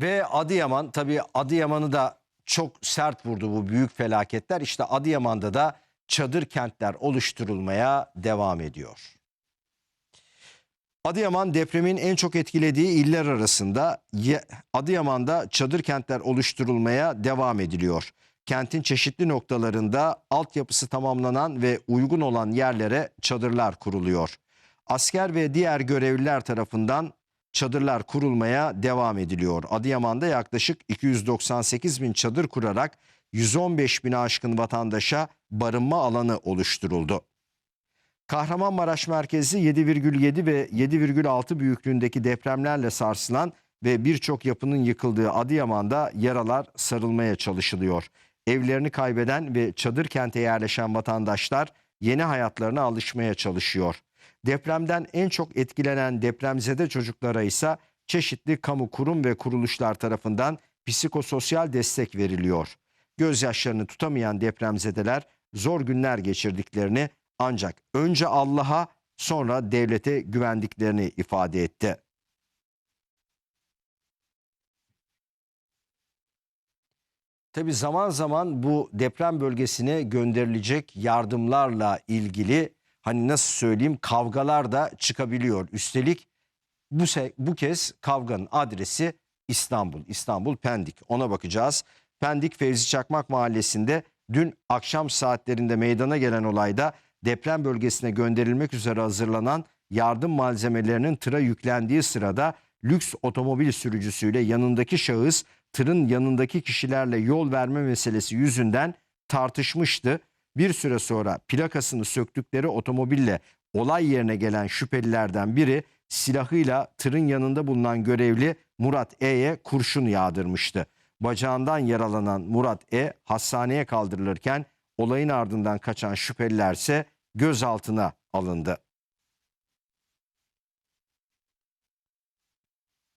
Ve Adıyaman tabii Adıyaman'ı da çok sert vurdu bu büyük felaketler. İşte Adıyaman'da da çadır kentler oluşturulmaya devam ediyor. Adıyaman depremin en çok etkilediği iller arasında Adıyaman'da çadır kentler oluşturulmaya devam ediliyor. Kentin çeşitli noktalarında altyapısı tamamlanan ve uygun olan yerlere çadırlar kuruluyor. Asker ve diğer görevliler tarafından çadırlar kurulmaya devam ediliyor. Adıyaman'da yaklaşık 298 bin çadır kurarak 115 bin aşkın vatandaşa barınma alanı oluşturuldu. Kahramanmaraş merkezi 7,7 ve 7,6 büyüklüğündeki depremlerle sarsılan ve birçok yapının yıkıldığı Adıyaman'da yaralar sarılmaya çalışılıyor. Evlerini kaybeden ve çadır kente yerleşen vatandaşlar yeni hayatlarına alışmaya çalışıyor. Depremden en çok etkilenen depremzede çocuklara ise çeşitli kamu kurum ve kuruluşlar tarafından psikososyal destek veriliyor. Gözyaşlarını tutamayan depremzedeler zor günler geçirdiklerini ancak önce Allah'a sonra devlete güvendiklerini ifade etti. Tabi zaman zaman bu deprem bölgesine gönderilecek yardımlarla ilgili hani nasıl söyleyeyim kavgalar da çıkabiliyor. Üstelik bu, bu kez kavganın adresi İstanbul. İstanbul Pendik ona bakacağız. Pendik Fevzi Çakmak Mahallesi'nde dün akşam saatlerinde meydana gelen olayda deprem bölgesine gönderilmek üzere hazırlanan yardım malzemelerinin tıra yüklendiği sırada lüks otomobil sürücüsüyle yanındaki şahıs tırın yanındaki kişilerle yol verme meselesi yüzünden tartışmıştı. Bir süre sonra plakasını söktükleri otomobille olay yerine gelen şüphelilerden biri silahıyla tırın yanında bulunan görevli Murat E'ye kurşun yağdırmıştı. Bacağından yaralanan Murat E hastaneye kaldırılırken olayın ardından kaçan şüpheliler ise gözaltına alındı.